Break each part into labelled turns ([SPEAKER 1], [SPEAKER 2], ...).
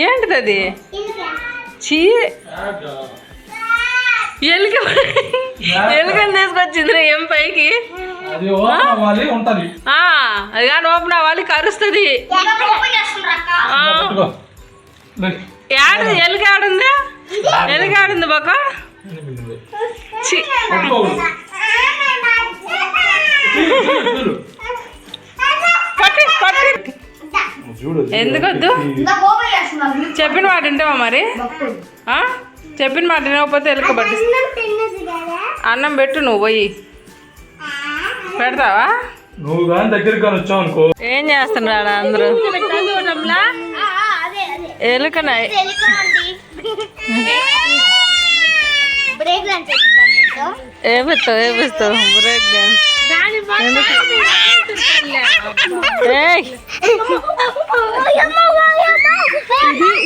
[SPEAKER 1] ఏంటిది అది? చీ. ఎలుక ఎలుకని తీసుకొచ్చింది ఏం పైకి?
[SPEAKER 2] అది
[SPEAKER 1] కానీ ఓపెన్ అవ్వాలి కరుస్తుంది. ఆ,
[SPEAKER 2] పట్టుకో లే.
[SPEAKER 1] ఏడ ఎలుక ఆడుంది ఎలుక ఆడుంది బాక ఛీ,
[SPEAKER 2] పట్టుకోకూడదు. చూడు,
[SPEAKER 1] పట్టు పట్టు. ఎందుకొద్దు? చెప్పిన మాట వింటావా మరి? ఆ? చెప్పిన మాట వినకపోతే ఎలుక పట్టి అన్నం పెట్టు నువ్వు పోయి. పెడతావా?
[SPEAKER 2] నువ్వు కానీ దగ్గరికి కానీ వచ్చావు అనుకో.
[SPEAKER 1] ఏం చేస్తున్నారా అందరూ? ఎలుకన?
[SPEAKER 3] బ్రేక్ డాన్స్ చేద్దాం నీతో
[SPEAKER 1] ఏపిస్తావు ఏపిస్తావు. Break dance.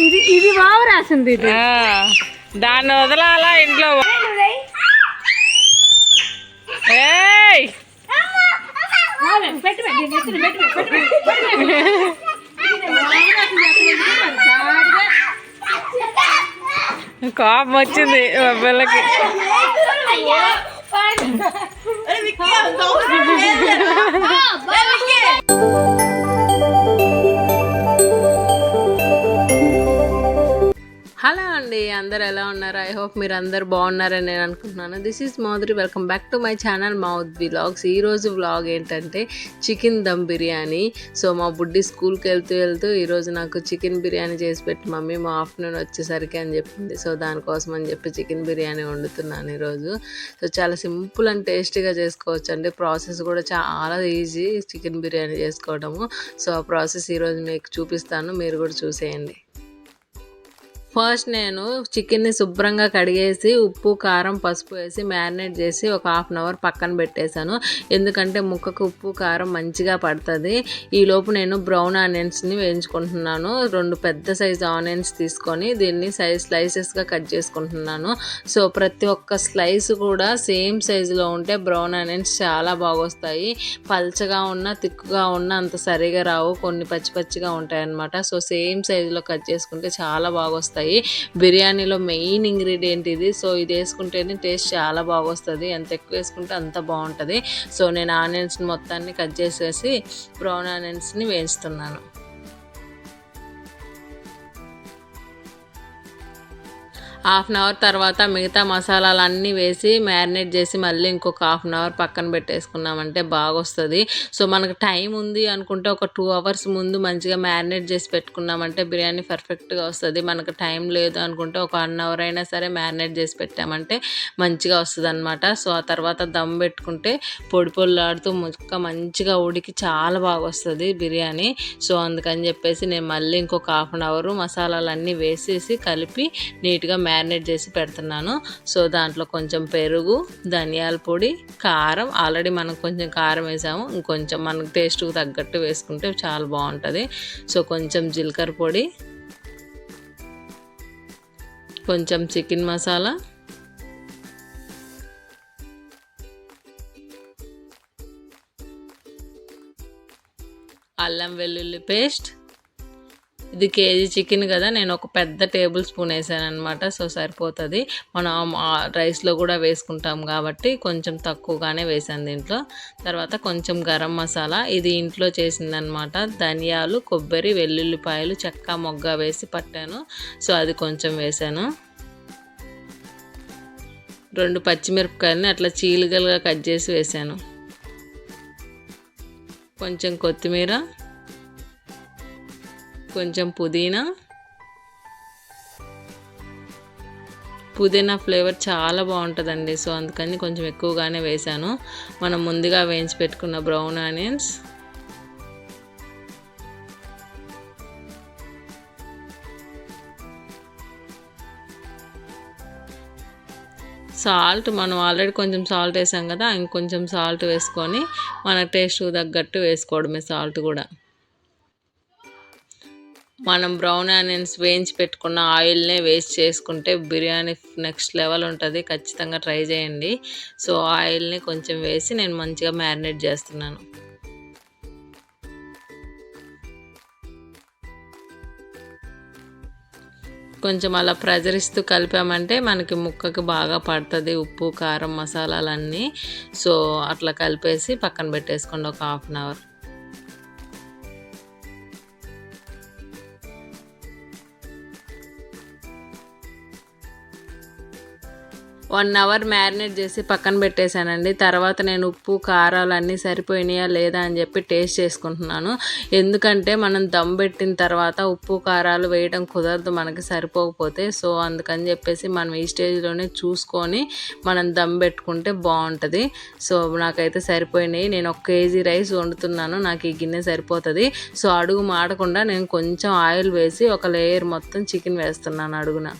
[SPEAKER 3] ఇది ఇది రాసింది ఇది
[SPEAKER 1] దాన్ని వదలాలా ఇంట్లో కోపం
[SPEAKER 3] వచ్చింది మా పిల్లకి. పెట్టు
[SPEAKER 1] కోపం వచ్చింది మా పిల్లకి హలో అండి అందరు ఎలా ఉన్నారు? ఐ హోప్ మీరు అందరు బాగున్నారని నేను అనుకుంటున్నాను. This is Madhuri. Welcome back to my channel mouth vlogs ఈరోజు రోజు వ్లాగ్ ఏంటంటే చికెన్ దమ్ బిర్యానీ సో మా బుడ్డి స్కూల్కి వెళ్తూ వెళ్తూ ఈరోజు నాకు చికెన్ బిర్యానీ చేసి పెట్టి మమ్మీ మా ఆఫ్టర్నూన్ వచ్చేసరికి అని చెప్పింది. సో దానికోసం అని చెప్పి చికెన్ బిర్యానీ వండుతున్నాను ఈరోజు సో చాలా సింపుల్ అండ్ టేస్టీగా చేసుకోవచ్చు అండి ప్రాసెస్ కూడా చాలా ఈజీ చికెన్ బిర్యానీ చేసుకోవడము. సో ఆ ప్రాసెస్ ఈరోజు మీకు చూపిస్తాను. మీరు కూడా చూసేయండి. ఫస్ట్ నేను చికెన్ని శుభ్రంగా కడిగేసి ఉప్పు కారం పసుపు వేసి మ్యారినేట్ చేసి ఒక హాఫ్ అన్ అవర్ పక్కన పెట్టేశాను. ఎందుకంటే ముక్కకు ఉప్పు కారం మంచిగా పడుతుంది. ఈ లోపు నేను బ్రౌన్ ఆనియన్స్ని వేయించుకుంటున్నాను. రెండు పెద్ద సైజు ఆనియన్స్ తీసుకొని దీన్ని సైజ్ స్లైసెస్గా కట్ చేసుకుంటున్నాను. సో ప్రతి ఒక్క స్లైస్ కూడా సేమ్ సైజులో ఉంటే బ్రౌన్ ఆనియన్స్ చాలా బాగొస్తాయి. పల్చగా ఉన్న తిక్కుగా ఉన్న అంత సరిగా రావు. కొన్ని పచ్చి పచ్చిగా ఉంటాయి అన్నమాట సో సేమ్ సైజులో కట్ చేసుకుంటే చాలా బాగా వస్తాయి. బిర్యానీలో మెయిన్ ఇంగ్రీడియంట్ ఇది. సో ఇది వేసుకుంటేనే టేస్ట్ చాలా బాగా వస్తుంది ఎంత ఎక్కువ వేసుకుంటే అంత బాగుంటుంది. సో నేను ఆనియన్స్ మొత్తాన్ని కట్ చేసేసి బ్రౌన్ ఆనియన్స్ని వేస్తున్నాను. హాఫ్ అన్ అవర్ తర్వాత మిగతా మసాలాలు అన్నీ వేసి మ్యారినేట్ చేసి మళ్ళీ ఇంకొక హాఫ్ అన్ అవర్ పక్కన పెట్టేసుకున్నామంటే బాగా వస్తుంది సో మనకు టైం ఉంది అనుకుంటే ఒక టూ అవర్స్ ముందు మంచిగా మ్యారినేట్ చేసి పెట్టుకున్నామంటే బిర్యానీ పర్ఫెక్ట్గా వస్తుంది. మనకు టైం లేదు అనుకుంటే ఒక వన్ అవర్ అయినా సరే మ్యారినేట్ చేసి పెట్టామంటే మంచిగా వస్తుంది అనమాట సో ఆ తర్వాత దమ్ పెట్టుకుంటే పొడి పొల్లాడుతూ ముక్క మంచిగా ఉడికి చాలా బాగా వస్తుంది బిర్యానీ. సో అందుకని చెప్పేసి నేను మళ్ళీ ఇంకొక హాఫ్ అన్ అవర్ మసాలాలన్నీ వేసేసి కలిపి నీట్గా మ్యారినేట్ చేసి పెడుతున్నాను. సో దాంట్లో కొంచెం పెరుగు ధనియాల పొడి కారం. ఆల్రెడీ మనం కొంచెం కారం వేసాము. ఇంకొంచెం మనకు టేస్ట్కి తగ్గట్టు వేసుకుంటే చాలా బాగుంటుంది. సో కొంచెం జీలకర్ర పొడి కొంచెం చికెన్ మసాలా అల్లం వెల్లుల్లి పేస్ట్ ఇది కేజీ చికెన్ కదా నేను ఒక పెద్ద టేబుల్ స్పూన్ వేసాను అనమాట సో సరిపోతుంది. మనం ఆ రైస్లో కూడా వేసుకుంటాం కాబట్టి కొంచెం తక్కువగానే వేసాను దీంట్లో. తర్వాత కొంచెం గరం మసాలా ఇది ఇంట్లో చేసిందనమాట ధనియాలు కొబ్బరి వెల్లుల్లిపాయలు చెక్క మొగ్గ వేసి పట్టాను సో అది కొంచెం వేసాను. రెండు పచ్చిమిరపకాయలని అట్లా చీలికలుగా కట్ చేసి వేసాను. కొంచెం కొత్తిమీర కొంచెం పుదీనా. పుదీనా ఫ్లేవర్ చాలా బాగుంటుందండి. సో అందుకని కొంచెం ఎక్కువగానే వేసాను మనం ముందుగా వేయించి పెట్టుకున్న బ్రౌన్ ఆనియన్స్. సాల్ట్ మనం ఆల్రెడీ కొంచెం సాల్ట్ వేసాం కదా ఇంకొంచెం సాల్ట్ వేసుకొని మన టేస్ట్ తగ్గట్టు వేసుకోవడమే సాల్ట్ కూడా. మనం బ్రౌన్ ఆనియన్స్ వేయించి పెట్టుకున్న ఆయిల్నే వేస్ట్ చేసుకుంటే బిర్యానీ నెక్స్ట్ లెవెల్ ఉంటుంది. ఖచ్చితంగా ట్రై చేయండి. సో ఆయిల్ని కొంచెం వేసి నేను మంచిగా మ్యారినేట్ చేస్తున్నాను. కొంచెం అలా ప్రెజర్ ఇస్తూ కలిపామంటే మనకి ముక్కకి బాగా పడుతుంది. ఉప్పు కారం మసాలాలన్నీ. సో అట్లా కలిపేసి పక్కన పెట్టేసుకోండి ఒక half an hour one hour marinate చేసి పక్కన పెట్టేశానండి. తర్వాత నేను ఉప్పు కారాలు అన్నీ సరిపోయినాయా లేదా అని చెప్పి టేస్ట్ చేసుకుంటున్నాను. ఎందుకంటే మనం దమ్ పెట్టిన తర్వాత ఉప్పు కారాలు వేయడం కుదరదు మనకి సరిపోకపోతే. సో అందుకని చెప్పేసి మనం ఈ స్టేజ్లోనే చూసుకొని మనం దమ్ పెట్టుకుంటే బాగుంటుంది. సో నాకైతే సరిపోయినాయి. నేను ఒక కేజీ రైస్ వండుతున్నాను. నాకు ఈ గిన్నె సరిపోతుంది. సో అడుగు మాడకుండా నేను కొంచెం ఆయిల్ వేసి ఒక లేయర్ మొత్తం చికెన్ వేస్తున్నాను అడుగున.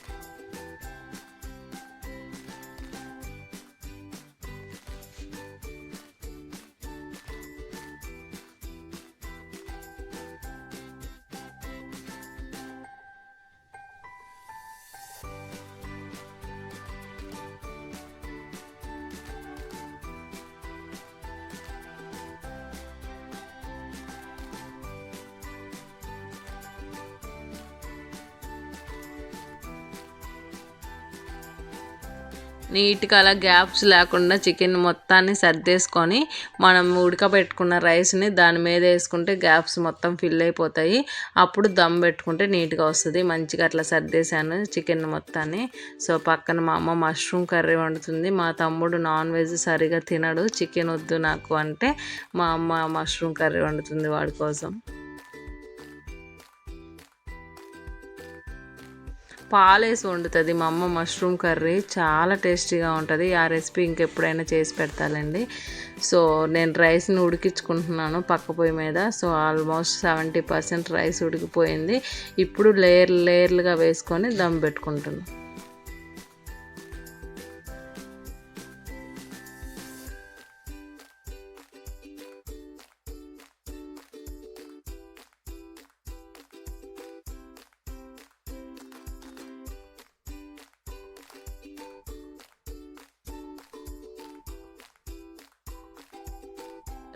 [SPEAKER 1] నీట్గా అలా గ్యాప్స్ లేకుండా చికెన్ మొత్తాన్ని సర్దేసుకొని మనం ఉడకబెట్టుకున్న రైస్ని దాని మీద వేసుకుంటే గ్యాప్స్ మొత్తం ఫిల్ అయిపోతాయి. అప్పుడు దమ్ పెట్టుకుంటే నీట్గా వస్తుంది. మంచిగా అట్లా సర్దేశాను చికెన్ మొత్తాన్ని. సో పక్కన మా అమ్మ మష్రూమ్ కర్రీ వండుతుంది. మా తమ్ముడు నాన్ వెజ్ సరిగా తినడు. చికెన్ వద్దు నాకు అంటే మా అమ్మ మష్రూమ్ కర్రీ వండుతుంది వాడి కోసం. పాలేసి వండుతుంది మా అమ్మ మష్రూమ్ కర్రీ. చాలా టేస్టీగా ఉంటుంది. ఆ రెసిపీ ఇంకెప్పుడైనా చేసి పెడతానండి సో నేను రైస్ని ఉడికించుకుంటున్నాను పక్క పొయ్యి మీద. So almost seventy percent rice ఉడికిపోయింది. ఇప్పుడు లేయర్ లేయర్లుగా వేసుకొని దమ్ పెట్టుకుంటున్నాను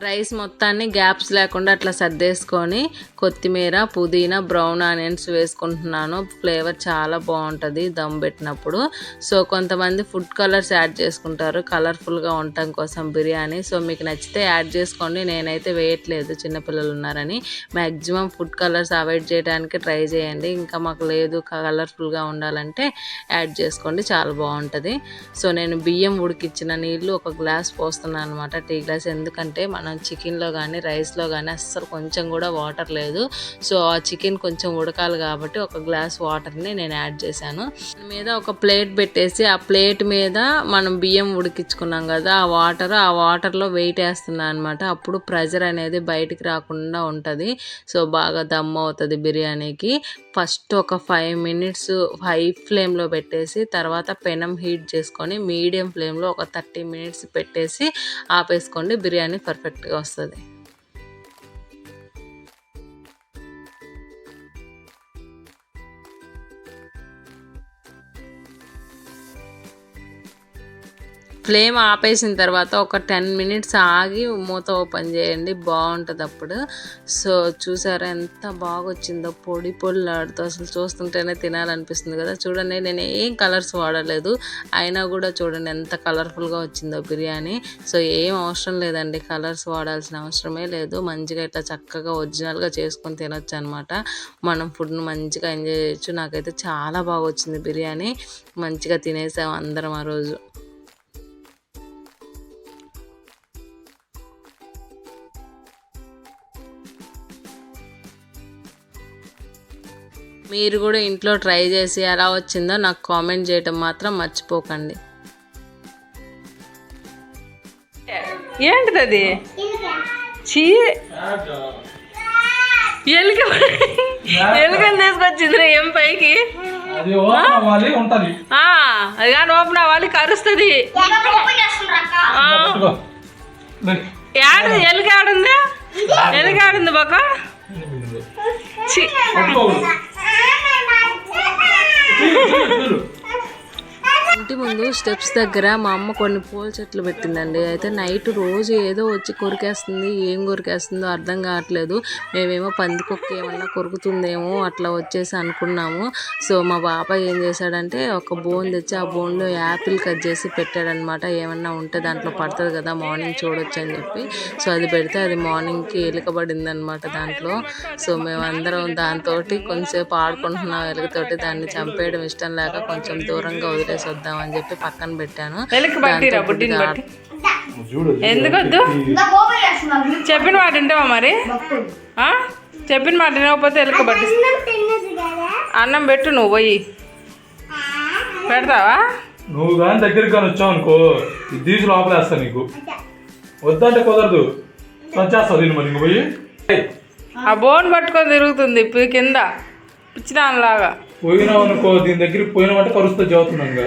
[SPEAKER 1] రైస్ మొత్తాన్ని గ్యాప్స్ లేకుండా అట్లా సర్దేసుకొని కొత్తిమీర పుదీనా బ్రౌన్ ఆనియన్స్ వేసుకుంటున్నాను. ఫ్లేవర్ చాలా బాగుంటుంది దమ్ పెట్టినప్పుడు. సో కొంతమంది ఫుడ్ కలర్స్ యాడ్ చేసుకుంటారు. కలర్ఫుల్గా ఉండటం కోసం బిర్యానీ. సో మీకు నచ్చితే యాడ్ చేసుకోండి. నేనైతే వేయట్లేదు. చిన్నపిల్లలు ఉన్నారని. మ్యాక్సిమం ఫుడ్ కలర్స్ అవాయిడ్ చేయడానికి ట్రై చేయండి. ఇంకా మాకు లేదు కలర్ఫుల్గా ఉండాలంటే యాడ్ చేసుకోండి. చాలా బాగుంటుంది. సో నేను బియ్యం ఉడికిచ్చిన నీళ్ళు ఒక గ్లాస్ పోస్తున్నాను అనమాట టీ గ్లాస్ ఎందుకంటే మనం చికెన్లో కానీ రైస్లో కానీ అస్సలు కొంచెం కూడా వాటర్ లేదు. సో ఆ చికెన్ కొంచెం ఉడకాలి కాబట్టి ఒక గ్లాస్ వాటర్ని నేను యాడ్ చేశాను. దాని మీద ఒక ప్లేట్ పెట్టేసి ఆ ప్లేట్ మీద మనం బియ్యం ఉడికించుకున్నాం కదా ఆ వాటర్ ఆ వాటర్లో వెయిట్ వేస్తున్నాను అనమాట అప్పుడు ప్రెజర్ అనేది బయటికి రాకుండా ఉంటుంది. సో బాగా దమ్ అవుతుంది బిర్యానీకి. ఫస్ట్ ఒక ఫైవ్ మినిట్స్ హై ఫ్లేమ్లో పెట్టేసి తర్వాత పెనం హీట్ చేసుకొని మీడియం ఫ్లేమ్లో ఒక థర్టీ మినిట్స్ పెట్టేసి ఆపేసుకోండి. బిర్యానీ పర్ఫెక్ట్ పర్ఫెక్ట్గా వస్తుంది ఫ్లేమ్ ఆపేసిన తర్వాత ఒక టెన్ మినిట్స్ ఆగి మూత ఓపెన్ చేయండి. బాగుంటుంది అప్పుడు. సో చూసారా ఎంత బాగా వచ్చిందో పొడి పొడిలాడుతూ అసలు చూస్తుంటేనే తినాలనిపిస్తుంది కదా. చూడండి నేను ఏం కలర్స్ వాడలేదు. అయినా కూడా చూడండి ఎంత కలర్ఫుల్గా వచ్చిందో బిర్యానీ. సో ఏం అవసరం లేదండి. కలర్స్ వాడాల్సిన అవసరమే లేదు. మంచిగా ఇట్లా చక్కగా ఒరిజినల్గా చేసుకొని తినొచ్చు అనమాట మనం ఫుడ్ని మంచిగా ఎంజాయ్ చేయొచ్చు. నాకైతే చాలా బాగా వచ్చింది బిర్యానీ. మంచిగా తినేసాం అందరం ఆ రోజు. మీరు కూడా ఇంట్లో ట్రై చేసి ఎలా వచ్చిందో నాకు కామెంట్ చేయటం మాత్రం మర్చిపోకండి.
[SPEAKER 3] ఏంటిది అది చీ. ఎలుక ఎలుకని తీసుకొచ్చింది ఏం పైకి?
[SPEAKER 2] అది ఓపెన్ అవ్వాలి ఉంటది.
[SPEAKER 3] ఆ, అది కానీ ఓపెన్ అవ్వాలి కరుస్తుంది. ఏడ ఎలుక ఆడుంది ఎలుక ఆడుంది బాక
[SPEAKER 1] ముందు స్టెప్స్ దగ్గర మా అమ్మ కొన్ని పూల చెట్లు పెట్టిందండి. అయితే నైట్ రోజు ఏదో వచ్చి కొరికేస్తుంది ఏం కొరికేస్తుందో అర్థం కావట్లేదు. మేమేమో పందికొక్క ఏమన్నా కొరుకుతుందేమో అట్లా వచ్చేసి అనుకున్నాము. సో మా బాబాయ్ ఏం చేశాడంటే ఒక బోన్ తెచ్చి ఆ బోన్లో యాపిల్ కట్ చేసి పెట్టాడనమాట. ఏమన్నా ఉంటే దాంట్లో పడుతుంది కదా మార్నింగ్ చూడొచ్చు అని చెప్పి. సో అది పెడితే అది మార్నింగ్కి ఎలుకబడింది అనమాట దాంట్లో. సో మేమందరం దాంతో కొంచెంసేపు ఆడుకుంటున్నాం. ఎలుకతోటి దాన్ని చంపేయడం ఇష్టం లేక కొంచెం దూరంగా వదిలేసి వద్దామని చెప్పి పక్కన పెట్టాను.
[SPEAKER 3] వెలికి పట్టిరా బుడ్డిని బట్టి
[SPEAKER 2] చూడు
[SPEAKER 3] ఎందుకు వద్దు చెప్పిన మాట వింటావా మరి? ఆ? చెప్పిన మాట వినకపోతే ఎలుక పట్టి. అన్నం పెట్టు నువ్వు పోయి. పెడతావా?
[SPEAKER 2] నువ్వు కానీ దగ్గరికి కానీ వచ్చావు అనుకో ఇది తీసి లోపలేస్తా నీకు. వద్దంటే కుదరదు. వచ్చేస్తావు దీన్ని మరి పోయి.
[SPEAKER 3] ఆ బోన్ పట్టుకొని తిరుగుతుంది కింద. పిచ్చిదానిలాగా.
[SPEAKER 2] పోయినావు అనుకో దీని దగ్గరికి పోయినావంటే కరుస్తా చదువుతున్నాను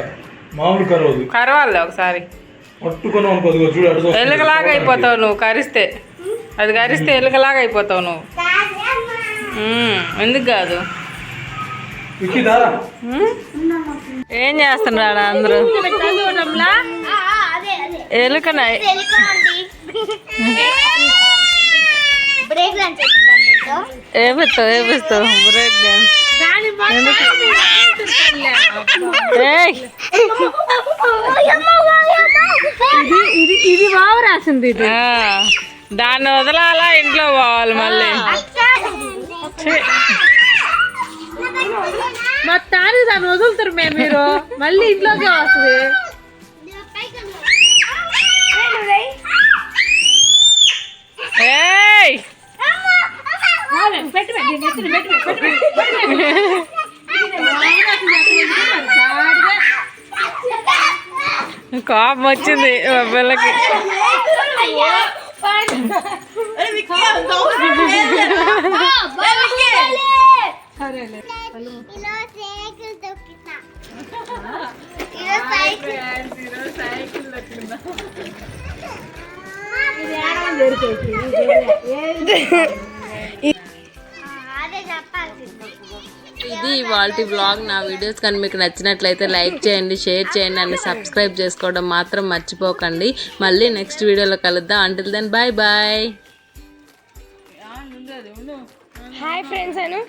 [SPEAKER 2] మామూలు కరవదు
[SPEAKER 3] కరవాలి ఒకసారి.
[SPEAKER 2] పట్టుకున్నావు అనుకో అదిగో చూడు అడుగు
[SPEAKER 3] ఎలుకలాగా అయిపోతావు నువ్వు కరిస్తే. అది కరిస్తే ఎలుకలాగా అయిపోతావు నువ్వు. ఎందుకు కాదు? ఏం చేస్తున్నారా అందరూ? ఎలుకన
[SPEAKER 4] బ్రేక్ డాన్స్ చేద్దాం నీతో
[SPEAKER 3] ఏపిస్తావు ఏపిస్తావు. Break dance. ఏయ్
[SPEAKER 4] ఇది ఇది బాగా రాసింది
[SPEAKER 3] ఆ, దాన్ని వదలాలా ఇంట్లో పోవాలి మళ్ళీ? ఛీ,
[SPEAKER 4] మొత్తానికి దాన్ని వదులుతారు మేము మీరు. మళ్ళీ ఇంట్లోకే వస్తుంది
[SPEAKER 3] ఏయ్! కోపం వచ్చింది మా పిల్లకి.
[SPEAKER 4] అదే
[SPEAKER 1] ఇది ఇవాళ బ్లాగ్ నా వీడియోస్ కానీ మీకు నచ్చినట్లయితే లైక్ చేయండి షేర్ చేయండి అని సబ్స్క్రైబ్ చేసుకోవడం మాత్రం మర్చిపోకండి. మళ్ళీ నెక్స్ట్ వీడియోలో కలుద్దాం. Until then bye bye
[SPEAKER 4] hi friends Anu.